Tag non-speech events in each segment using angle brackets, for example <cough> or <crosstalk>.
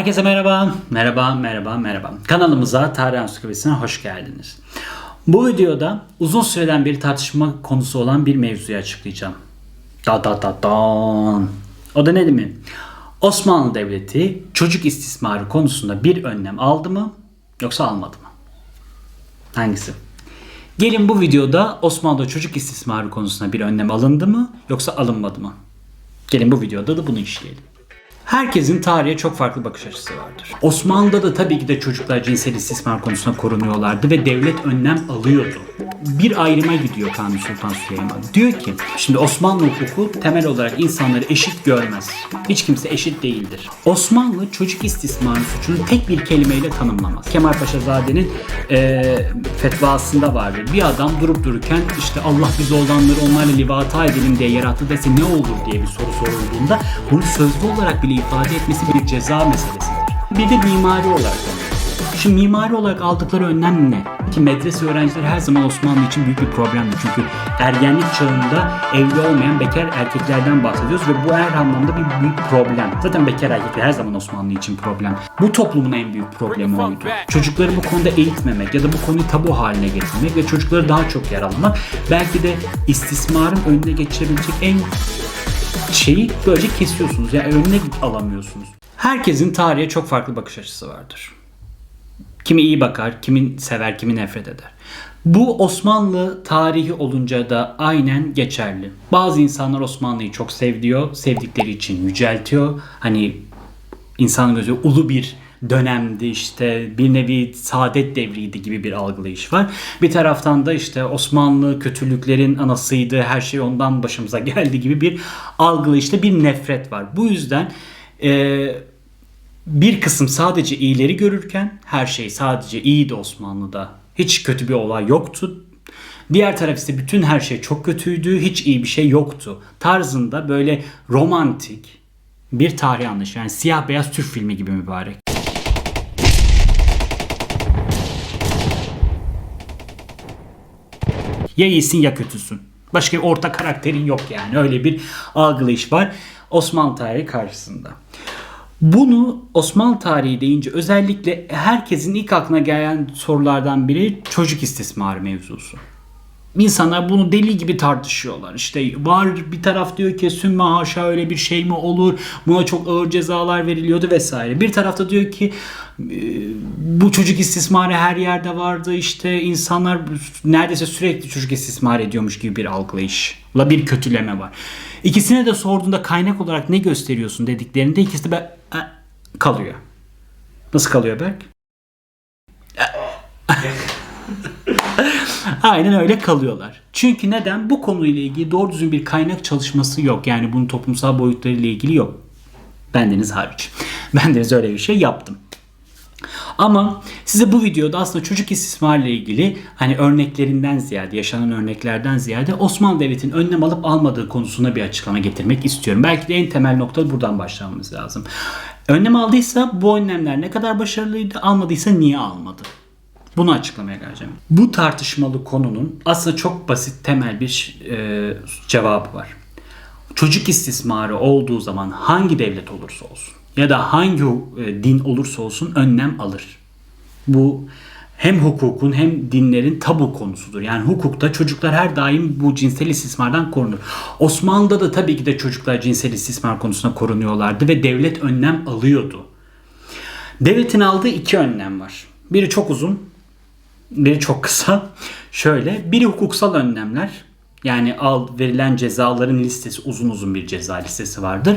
Herkese merhaba, merhaba, merhaba, merhaba. Kanalımıza Tarih Ansiklopedisi'ne hoş geldiniz. Bu videoda uzun süreden bir tartışma konusu olan bir mevzuyu açıklayacağım. Da da da dan. O da ne mi? Osmanlı Devleti çocuk istismarı konusunda bir önlem aldı mı yoksa almadı mı? Hangisi? Gelin bu videoda Osmanlı'da çocuk istismarı konusunda bir önlem alındı mı yoksa alınmadı mı? Gelin bu videoda da bunu işleyelim. Herkesin tarihe çok farklı bakış açısı vardır. Osmanlı'da da tabii ki de çocuklar cinsel istismar konusunda korunuyorlardı ve devlet önlem alıyordu. Bir ayrıma gidiyor Kanuni Sultan Süleyman. Diyor ki, şimdi Osmanlı hukuku temel olarak insanları eşit görmez. Hiç kimse eşit değildir. Osmanlı çocuk istismarı suçunu tek bir kelimeyle tanımlamaz. Kemal Paşazade'nin eee fetvasında vardır. Bir adam durup dururken işte Allah biz olanları onlarla livata edelim diye yarattı dese ne olur diye bir soru sorulduğunda bunu sözlü olarak bile ifade etmesi bir ceza meselesidir. Bir de mimari olarak Şimdi mimari olarak aldıkları önlem ne? Ki medrese öğrencileri her zaman Osmanlı için büyük bir problemdi. Çünkü ergenlik çağında evli olmayan bekar erkeklerden bahsediyoruz ve bu her anlamda bir büyük problem. Zaten bekar erkekler her zaman Osmanlı için problem. Bu toplumun en büyük problemi oydu. Çocukları bu konuda eğitmemek ya da bu konuyu tabu haline getirmek ve çocukları daha çok yaralamak belki de istismarın önüne geçebilecek en şeyi böylece kesiyorsunuz. Yani önüne alamıyorsunuz. Herkesin tarihe çok farklı bakış açısı vardır. Kimi iyi bakar, kimin sever, kimi nefret eder. Bu Osmanlı tarihi olunca da aynen geçerli. Bazı insanlar Osmanlı'yı çok seviyor, sevdikleri için yüceltiyor. Hani insan gözü ulu bir dönemdi işte bir nevi saadet devriydi gibi bir algılayış var. Bir taraftan da işte Osmanlı kötülüklerin anasıydı, her şey ondan başımıza <laughs> geldi gibi bir algılayışta bir nefret var. Bu yüzden eee bir kısım sadece iyileri görürken her şey sadece iyiydi Osmanlı'da. Hiç kötü bir olay yoktu. Diğer taraf ise bütün her şey çok kötüydü, hiç iyi bir şey yoktu. Tarzında böyle romantik bir tarih anlayışı. Yani siyah beyaz Türk filmi gibi mübarek. Ya iyisin ya kötüsün. Başka bir orta karakterin yok yani. Öyle bir algılayış var Osmanlı tarihi karşısında. Bunu Osmanlı tarihi deyince özellikle herkesin ilk aklına gelen sorulardan biri çocuk istismarı mevzusu. İnsanlar bunu deli gibi tartışıyorlar. İşte var bir taraf diyor ki sümme haşa öyle bir şey mi olur? Buna çok ağır cezalar veriliyordu vesaire. Bir tarafta diyor ki e, bu çocuk istismarı her yerde vardı. İşte insanlar neredeyse sürekli çocuk istismar ediyormuş gibi bir algılayışla bir kötüleme var. İkisine de sorduğunda kaynak olarak ne gösteriyorsun dediklerinde ikisi de be- e, kalıyor. Nasıl kalıyor Berk? Aynen öyle kalıyorlar. Çünkü neden? Bu konuyla ilgili doğru düzgün bir kaynak çalışması yok. Yani bunun toplumsal boyutlarıyla ilgili yok. Bendeniz hariç. <laughs> Bendeniz öyle bir şey yaptım. Ama size bu videoda aslında çocuk istismarla ilgili hani örneklerinden ziyade, yaşanan örneklerden ziyade Osmanlı Devleti'nin önlem alıp almadığı konusuna bir açıklama getirmek istiyorum. Belki de en temel nokta buradan başlamamız lazım. Önlem aldıysa bu önlemler ne kadar başarılıydı, almadıysa niye almadı? Bunu açıklamaya geleceğim. Bu tartışmalı konunun aslında çok basit temel bir e, cevabı var. Çocuk istismarı olduğu zaman hangi devlet olursa olsun ya da hangi e, din olursa olsun önlem alır. Bu hem hukukun hem dinlerin tabu konusudur. Yani hukukta çocuklar her daim bu cinsel istismardan korunur. Osmanlı'da da tabii ki de çocuklar cinsel istismar konusunda korunuyorlardı ve devlet önlem alıyordu. Devletin aldığı iki önlem var. Biri çok uzun, biri çok kısa. Şöyle, biri hukuksal önlemler. Yani al verilen cezaların listesi uzun uzun bir ceza listesi vardır.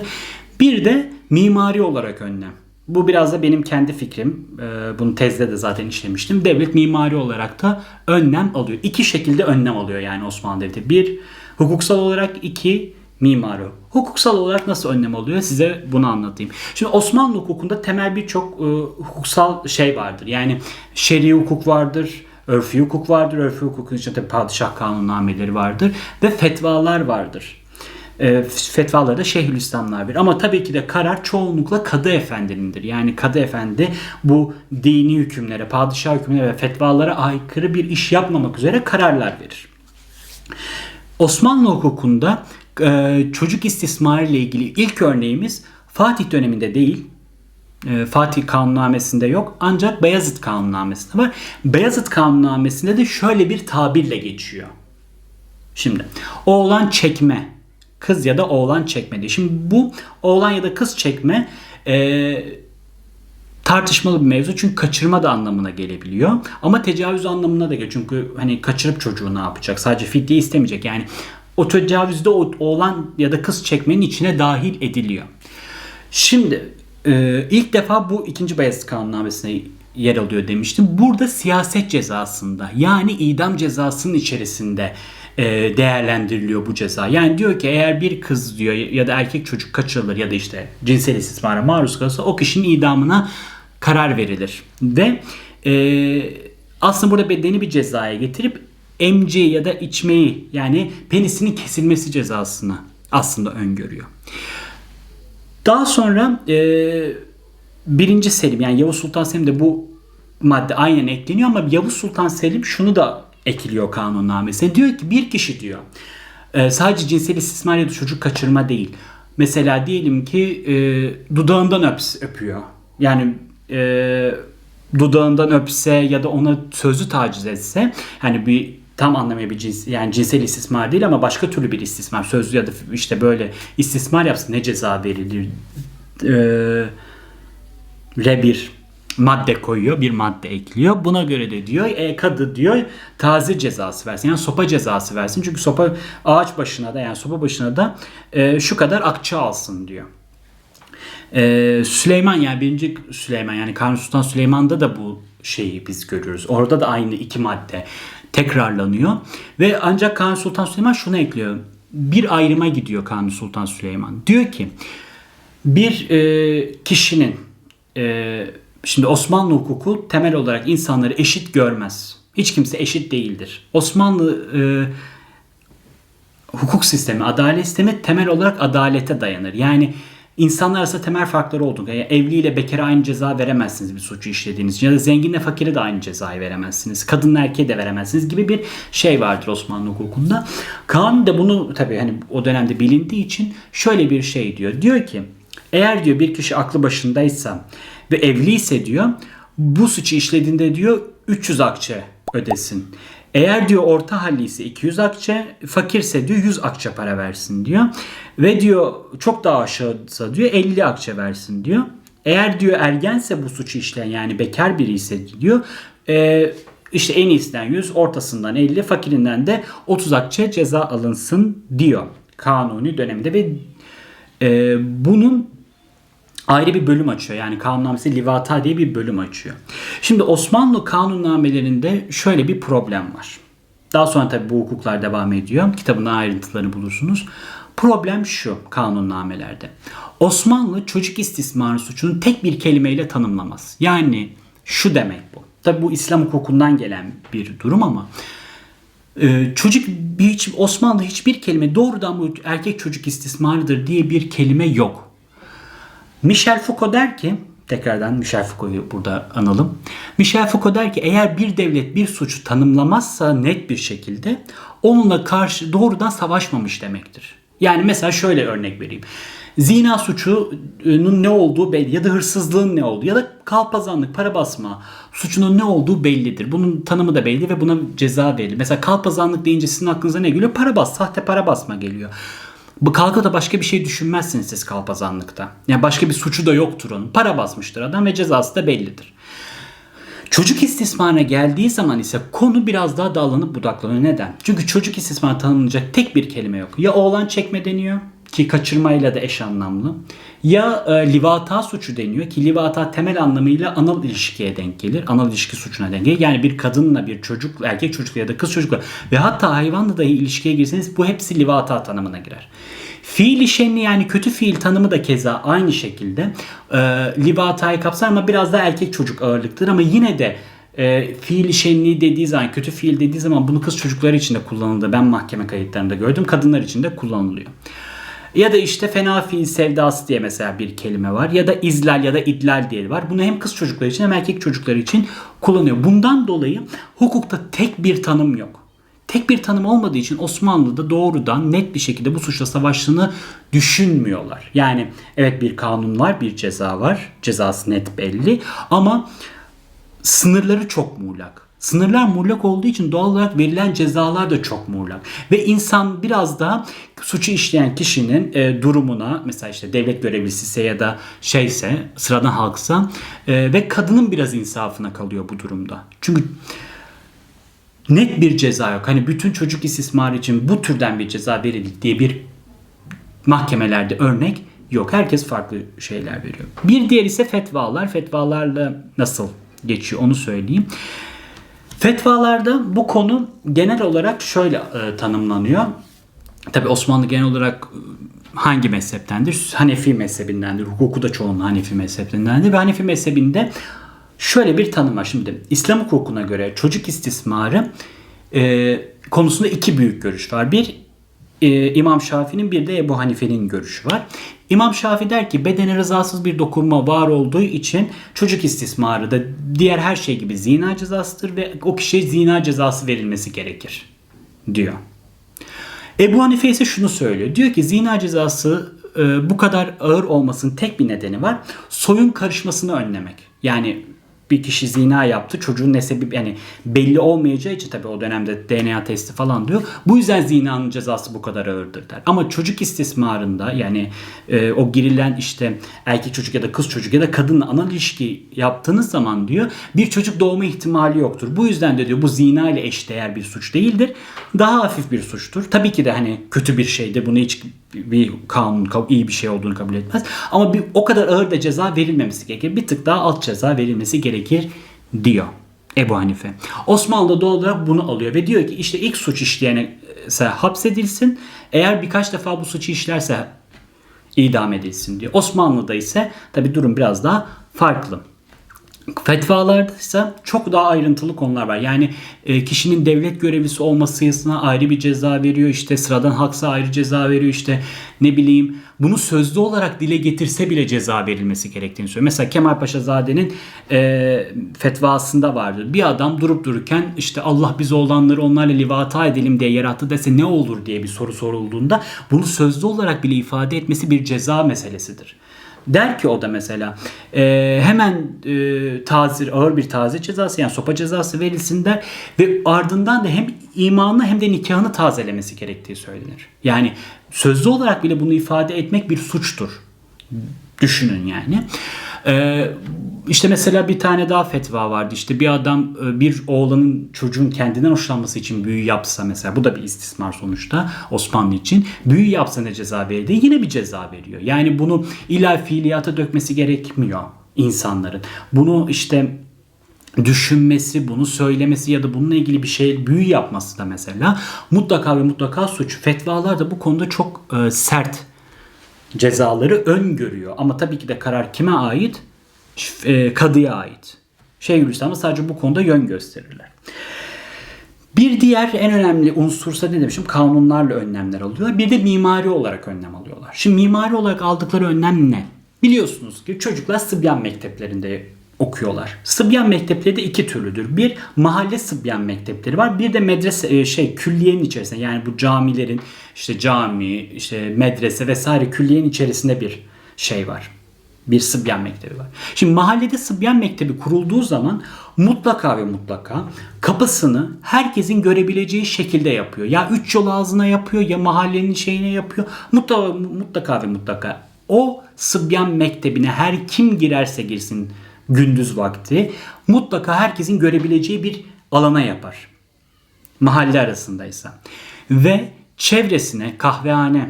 Bir de mimari olarak önlem. Bu biraz da benim kendi fikrim. Ee, Bunu tezde de zaten işlemiştim. Devlet mimari olarak da önlem alıyor. İki şekilde önlem alıyor yani Osmanlı Devleti. Bir, hukuksal olarak iki, mimari. Hukuksal olarak nasıl önlem alıyor size bunu anlatayım. Şimdi Osmanlı hukukunda temel birçok e, hukuksal şey vardır. Yani şer'i hukuk vardır, örfi hukuk vardır. Örfi hukukun içinde tabii padişah kanunnameleri vardır ve fetvalar vardır. E, fetvaları da Şeyhülislamlar verir. Ama tabii ki de karar çoğunlukla kadı efendinindir. Yani kadı efendi bu dini hükümlere, padişah hükümlere ve fetvalara aykırı bir iş yapmamak üzere kararlar verir. Osmanlı hukukunda e, çocuk istismarı ile ilgili ilk örneğimiz Fatih döneminde değil, E, Fatih Kanunnamesi'nde yok ancak Beyazıt Kanunnamesi'nde var. Beyazıt Kanunnamesi'nde de şöyle bir tabirle geçiyor. Şimdi oğlan çekme kız ya da oğlan çekme diye. Şimdi bu oğlan ya da kız çekme e, tartışmalı bir mevzu çünkü kaçırma da anlamına gelebiliyor. Ama tecavüz anlamına da geliyor. Çünkü hani kaçırıp çocuğu ne yapacak? Sadece fidye istemeyecek. Yani o tecavüzde oğlan ya da kız çekmenin içine dahil ediliyor. Şimdi e, ilk defa bu ikinci Beyazıt Kanunnamesi'ne yer alıyor demiştim. Burada siyaset cezasında yani idam cezasının içerisinde e, değerlendiriliyor bu ceza. Yani diyor ki eğer bir kız diyor ya da erkek çocuk kaçırılır ya da işte cinsel istismara maruz kalırsa o kişinin idamına karar verilir. Ve e, aslında burada bedeni bir cezaya getirip emci ya da içmeyi yani penisinin kesilmesi cezasını aslında öngörüyor. Daha sonra e, birinci Selim yani Yavuz Sultan Selim de bu madde aynen ekleniyor ama Yavuz Sultan Selim şunu da ekliyor kanunnamesine. Diyor ki bir kişi diyor e, sadece cinsel istismar ya da çocuk kaçırma değil. Mesela diyelim ki e, dudağından öps, öpüyor. Yani e, dudağından öpse ya da ona sözlü taciz etse hani bir tam anlamıyla bir cins, yani cinsel istismar değil ama başka türlü bir istismar sözlü ya da işte böyle istismar yapsa ne ceza verilir ee, re bir madde koyuyor bir madde ekliyor buna göre de diyor e, kadı diyor taze cezası versin yani sopa cezası versin çünkü sopa ağaç başına da yani sopa başına da e, şu kadar akçe alsın diyor. Ee, Süleyman yani birinci Süleyman yani Kanuni Sultan Süleyman'da da bu şeyi biz görüyoruz. Orada da aynı iki madde tekrarlanıyor. Ve ancak Kanuni Sultan Süleyman şunu ekliyor. Bir ayrıma gidiyor Kanuni Sultan Süleyman. Diyor ki bir e, kişinin e, şimdi Osmanlı hukuku temel olarak insanları eşit görmez. Hiç kimse eşit değildir. Osmanlı e, hukuk sistemi, adalet sistemi temel olarak adalete dayanır. Yani İnsanlar arasında temel farkları olduğu yani evliyle bekara aynı ceza veremezsiniz bir suçu işlediğiniz için ya da zenginle fakire de aynı cezayı veremezsiniz. Kadınla erkeğe de veremezsiniz gibi bir şey vardır Osmanlı hukukunda. Kanun da bunu tabii hani o dönemde bilindiği için şöyle bir şey diyor. Diyor ki eğer diyor bir kişi aklı başındaysa ve evliyse diyor bu suçu işlediğinde diyor 300 akçe ödesin. Eğer diyor orta halli ise 200 akçe, fakirse diyor 100 akçe para versin diyor. Ve diyor çok daha aşağısa diyor 50 akçe versin diyor. Eğer diyor ergense bu suçu işleyen yani bekar biri ise diyor e, işte en iyisinden 100, ortasından 50, fakirinden de 30 akçe ceza alınsın diyor kanuni döneminde ve e, bunun ayrı bir bölüm açıyor. Yani kanunnamesi livata diye bir bölüm açıyor. Şimdi Osmanlı kanunnamelerinde şöyle bir problem var. Daha sonra tabii bu hukuklar devam ediyor. Kitabın ayrıntılarını bulursunuz. Problem şu kanunnamelerde. Osmanlı çocuk istismarı suçunu tek bir kelimeyle tanımlamaz. Yani şu demek bu. Tabi bu İslam hukukundan gelen bir durum ama e, çocuk hiç Osmanlı hiçbir kelime doğrudan bu erkek çocuk istismarıdır diye bir kelime yok. Michel Foucault der ki tekrardan Michel Foucault'u burada analım. Michel Foucault der ki eğer bir devlet bir suçu tanımlamazsa net bir şekilde onunla karşı doğrudan savaşmamış demektir. Yani mesela şöyle örnek vereyim. Zina suçunun ne olduğu belli ya da hırsızlığın ne olduğu ya da kalpazanlık, para basma suçunun ne olduğu bellidir. Bunun tanımı da belli ve buna ceza verilir. Mesela kalpazanlık deyince sizin aklınıza ne geliyor? Para bas, sahte para basma geliyor. Bu kalka da başka bir şey düşünmezsiniz siz kalpazanlıkta. Yani başka bir suçu da yoktur onun. Para basmıştır adam ve cezası da bellidir. Çocuk istismarına geldiği zaman ise konu biraz daha dallanıp budaklanıyor. Neden? Çünkü çocuk istismarı tanımlanacak tek bir kelime yok. Ya oğlan çekme deniyor ki kaçırmayla da eş anlamlı. Ya e, livata suçu deniyor ki livata temel anlamıyla anal ilişkiye denk gelir. Anal ilişki suçuna denk gelir. Yani bir kadınla bir çocuk, erkek çocukla ya da kız çocukla ve hatta hayvanla dahi ilişkiye girseniz bu hepsi livata tanımına girer. Fiil işenli yani kötü fiil tanımı da keza aynı şekilde e, livatayı kapsar ama biraz daha erkek çocuk ağırlıktır ama yine de e, fiil işenliği dediği zaman kötü fiil dediği zaman bunu kız çocukları için de kullanıldı. Ben mahkeme kayıtlarında gördüm. Kadınlar için de kullanılıyor. Ya da işte fena fiil sevdası diye mesela bir kelime var. Ya da izlal ya da idlal diye var. Bunu hem kız çocukları için hem erkek çocukları için kullanıyor. Bundan dolayı hukukta tek bir tanım yok. Tek bir tanım olmadığı için Osmanlı'da doğrudan net bir şekilde bu suçla savaştığını düşünmüyorlar. Yani evet bir kanun var, bir ceza var. Cezası net belli ama sınırları çok muğlak. Sınırlar muğlak olduğu için doğal olarak verilen cezalar da çok muğlak. Ve insan biraz daha suçu işleyen kişinin e, durumuna mesela işte devlet görevlisiyse ya da şeyse sıradan halksa e, ve kadının biraz insafına kalıyor bu durumda. Çünkü net bir ceza yok. Hani bütün çocuk istismarı için bu türden bir ceza verildi diye bir mahkemelerde örnek yok. Herkes farklı şeyler veriyor. Bir diğer ise fetvalar. Fetvalarla nasıl geçiyor onu söyleyeyim. Fetvalarda bu konu genel olarak şöyle e, tanımlanıyor. Tabi Osmanlı genel olarak e, hangi mezheptendir? Hanefi mezhebindendir. Hukuku da çoğunluğu Hanefi mezhebindendir. Ve Hanefi mezhebinde şöyle bir tanım var. Şimdi İslam hukukuna göre çocuk istismarı e, konusunda iki büyük görüş var. Bir e, İmam Şafii'nin bir de Ebu Hanife'nin görüşü var. İmam Şafii der ki bedene rızasız bir dokunma var olduğu için çocuk istismarı da diğer her şey gibi zina cezasıdır ve o kişiye zina cezası verilmesi gerekir diyor. Ebu Hanife ise şunu söylüyor. Diyor ki zina cezası e, bu kadar ağır olmasının tek bir nedeni var. Soyun karışmasını önlemek. Yani bir kişi zina yaptı. Çocuğun nesebi yani belli olmayacağı için tabii o dönemde DNA testi falan diyor. Bu yüzden zinanın cezası bu kadar ağırdır der. Ama çocuk istismarında yani e, o girilen işte erkek çocuk ya da kız çocuk ya da kadınla ana ilişki yaptığınız zaman diyor bir çocuk doğma ihtimali yoktur. Bu yüzden de diyor bu zina ile eşdeğer bir suç değildir. Daha hafif bir suçtur. Tabii ki de hani kötü bir şeydir. Bunu hiç bir kanun iyi bir şey olduğunu kabul etmez. Ama bir o kadar ağır da ceza verilmemesi gerekir. Bir tık daha alt ceza verilmesi gerekir diyor Ebu Hanife. Osmanlı doğal olarak bunu alıyor ve diyor ki işte ilk suç işleyene hapsedilsin. Eğer birkaç defa bu suçu işlerse idam edilsin diyor. Osmanlı'da ise tabi durum biraz daha farklı. Fetvalarda ise çok daha ayrıntılı konular var. Yani e, kişinin devlet görevlisi olmasına ayrı bir ceza veriyor. İşte sıradan haksa ayrı ceza veriyor. İşte ne bileyim bunu sözlü olarak dile getirse bile ceza verilmesi gerektiğini söylüyor. Mesela Kemal Paşazade'nin e, fetvasında vardır. Bir adam durup dururken işte Allah biz olanları onlarla livata edelim diye yarattı dese ne olur diye bir soru sorulduğunda bunu sözlü olarak bile ifade etmesi bir ceza meselesidir. Der ki o da mesela e, hemen e, tazir ağır bir tazir cezası yani sopa cezası verilsin der ve ardından da hem imanını hem de nikahını tazelemesi gerektiği söylenir. Yani sözlü olarak bile bunu ifade etmek bir suçtur. Düşünün yani. Ee, işte mesela bir tane daha fetva vardı. İşte bir adam e, bir oğlanın çocuğun kendinden hoşlanması için büyü yapsa mesela bu da bir istismar sonuçta Osmanlı için. Büyü yapsa ne ceza verildi? Yine bir ceza veriyor. Yani bunu illa fiiliyata dökmesi gerekmiyor insanların. Bunu işte düşünmesi, bunu söylemesi ya da bununla ilgili bir şey büyü yapması da mesela mutlaka ve mutlaka suç. Fetvalar da bu konuda çok e, sert cezaları öngörüyor. Ama tabii ki de karar kime ait? E, kadıya ait. Şeyhülislam'da sadece bu konuda yön gösterirler. Bir diğer en önemli unsursa ne demişim? Kanunlarla önlemler alıyorlar. Bir de mimari olarak önlem alıyorlar. Şimdi mimari olarak aldıkları önlem ne? Biliyorsunuz ki çocuklar Sıbyan mekteplerinde okuyorlar. Sıbyan mektepleri de iki türlüdür. Bir mahalle Sıbyan mektepleri var. Bir de medrese e, şey külliyenin içerisinde yani bu camilerin işte cami, işte medrese vesaire külliyenin içerisinde bir şey var. Bir Sıbyan Mektebi var. Şimdi mahallede Sıbyan Mektebi kurulduğu zaman mutlaka ve mutlaka kapısını herkesin görebileceği şekilde yapıyor. Ya üç yol ağzına yapıyor ya mahallenin şeyine yapıyor. Mutlaka, mutlaka ve mutlaka o Sıbyan Mektebi'ne her kim girerse girsin gündüz vakti mutlaka herkesin görebileceği bir alana yapar. Mahalle arasındaysa. Ve çevresine kahvehane,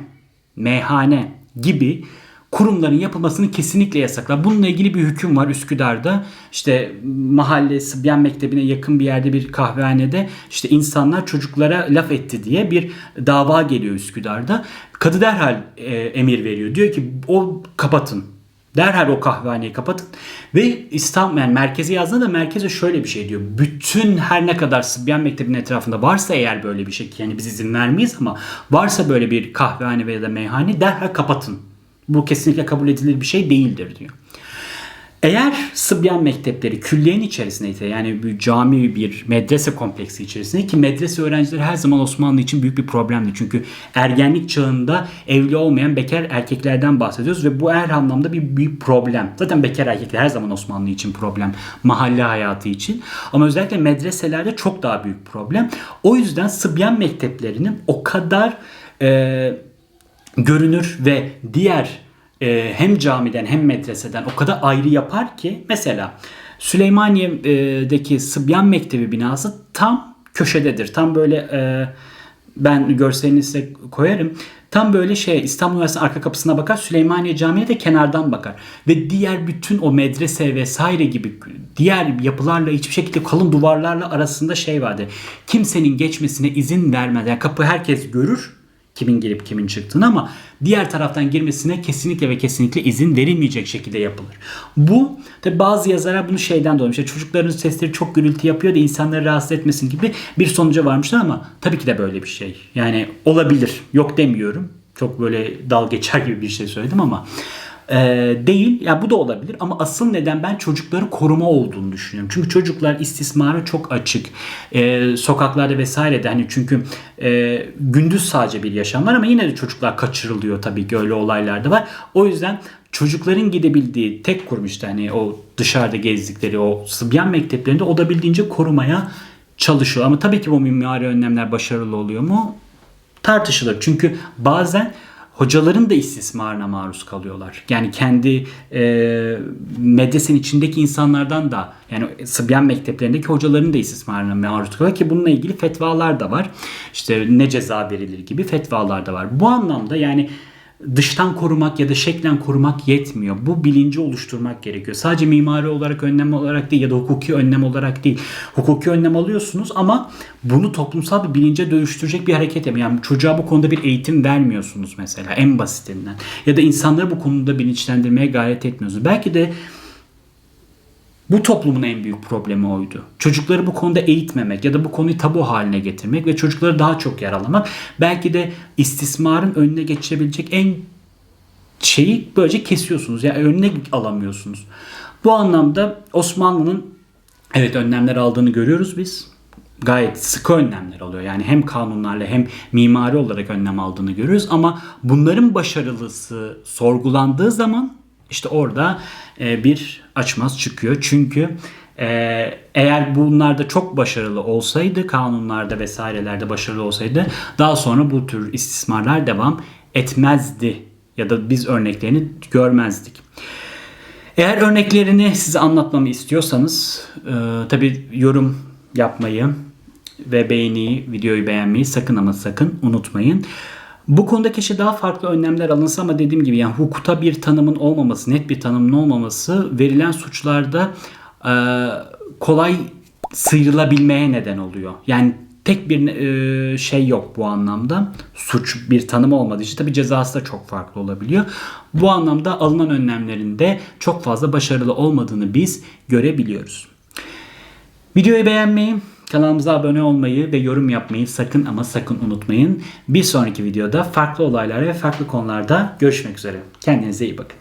meyhane gibi kurumların yapılmasını kesinlikle yasaklar. Bununla ilgili bir hüküm var Üsküdar'da. İşte mahalle Sıbyan Mektebi'ne yakın bir yerde bir kahvehanede işte insanlar çocuklara laf etti diye bir dava geliyor Üsküdar'da. Kadı derhal e, emir veriyor. Diyor ki o kapatın. Derhal o kahvehaneyi kapatın. Ve İstanbul yani merkeze yazdığında da merkeze şöyle bir şey diyor. Bütün her ne kadar Sıbyan Mektebi'nin etrafında varsa eğer böyle bir şey yani biz izin vermeyiz ama varsa böyle bir kahvehane veya da meyhane derhal kapatın. Bu kesinlikle kabul edilir bir şey değildir diyor. Eğer Sıbyan mektepleri külliyenin içerisindeyse yani bir cami bir medrese kompleksi içerisinde ki medrese öğrencileri her zaman Osmanlı için büyük bir problemdi. Çünkü ergenlik çağında evli olmayan bekar erkeklerden bahsediyoruz ve bu her anlamda bir büyük problem. Zaten bekar erkekler her zaman Osmanlı için problem. Mahalle hayatı için. Ama özellikle medreselerde çok daha büyük problem. O yüzden Sıbyan mekteplerinin o kadar e, görünür ve diğer e, hem camiden hem medreseden o kadar ayrı yapar ki mesela Süleymaniye'deki Sıbyan Mektebi binası tam köşededir. Tam böyle e, ben görselini size koyarım. Tam böyle şey İstanbul Üniversitesi'nin arka kapısına bakar. Süleymaniye Camii'ne de kenardan bakar. Ve diğer bütün o medrese vesaire gibi diğer yapılarla hiçbir şekilde kalın duvarlarla arasında şey vardı. Kimsenin geçmesine izin vermez. Yani kapı herkes görür kimin girip kimin çıktığını ama diğer taraftan girmesine kesinlikle ve kesinlikle izin verilmeyecek şekilde yapılır. Bu tabi bazı yazarlar bunu şeyden dolayı işte çocukların sesleri çok gürültü yapıyor da insanları rahatsız etmesin gibi bir sonuca varmışlar ama tabii ki de böyle bir şey. Yani olabilir. Yok demiyorum. Çok böyle dal geçer gibi bir şey söyledim ama e, değil. Ya bu da olabilir ama asıl neden ben çocukları koruma olduğunu düşünüyorum. Çünkü çocuklar istismara çok açık. E, sokaklarda vesairede hani çünkü e, gündüz sadece bir yaşam var ama yine de çocuklar kaçırılıyor tabii ki öyle olaylar var. O yüzden çocukların gidebildiği tek kurum işte hani o dışarıda gezdikleri o Sıbyan mekteplerinde o da bildiğince korumaya çalışıyor. Ama tabii ki bu mimari önlemler başarılı oluyor mu? Tartışılır. Çünkü bazen hocaların da istismarına maruz kalıyorlar. Yani kendi e, medresenin içindeki insanlardan da yani Sıbyan mekteplerindeki hocaların da istismarına maruz kalıyorlar ki bununla ilgili fetvalar da var. İşte ne ceza verilir gibi fetvalar da var. Bu anlamda yani dıştan korumak ya da şeklen korumak yetmiyor. Bu bilinci oluşturmak gerekiyor. Sadece mimari olarak önlem olarak değil ya da hukuki önlem olarak değil. Hukuki önlem alıyorsunuz ama bunu toplumsal bir bilince dönüştürecek bir hareket yapıyor. Yani çocuğa bu konuda bir eğitim vermiyorsunuz mesela en basitinden. Ya da insanları bu konuda bilinçlendirmeye gayret etmiyorsunuz. Belki de bu toplumun en büyük problemi oydu. Çocukları bu konuda eğitmemek ya da bu konuyu tabu haline getirmek ve çocukları daha çok yaralamak. Belki de istismarın önüne geçebilecek en şeyi böylece kesiyorsunuz. Yani önüne alamıyorsunuz. Bu anlamda Osmanlı'nın evet önlemler aldığını görüyoruz biz. Gayet sıkı önlemler alıyor. Yani hem kanunlarla hem mimari olarak önlem aldığını görüyoruz ama bunların başarılısı sorgulandığı zaman işte orada e, bir açmaz çıkıyor. Çünkü e, eğer bunlarda çok başarılı olsaydı, kanunlarda vesairelerde başarılı olsaydı daha sonra bu tür istismarlar devam etmezdi. Ya da biz örneklerini görmezdik. Eğer örneklerini size anlatmamı istiyorsanız e, tabi yorum yapmayı ve beğeniyi, videoyu beğenmeyi sakın ama sakın unutmayın. Bu konuda keşke daha farklı önlemler alınsa ama dediğim gibi yani hukuta bir tanımın olmaması, net bir tanımın olmaması verilen suçlarda e, kolay sıyrılabilmeye neden oluyor. Yani tek bir e, şey yok bu anlamda. Suç bir tanım olmadığı için tabi cezası da çok farklı olabiliyor. Bu anlamda alınan önlemlerinde çok fazla başarılı olmadığını biz görebiliyoruz. Videoyu beğenmeyi, Kanalımıza abone olmayı ve yorum yapmayı sakın ama sakın unutmayın. Bir sonraki videoda farklı olaylar ve farklı konularda görüşmek üzere. Kendinize iyi bakın.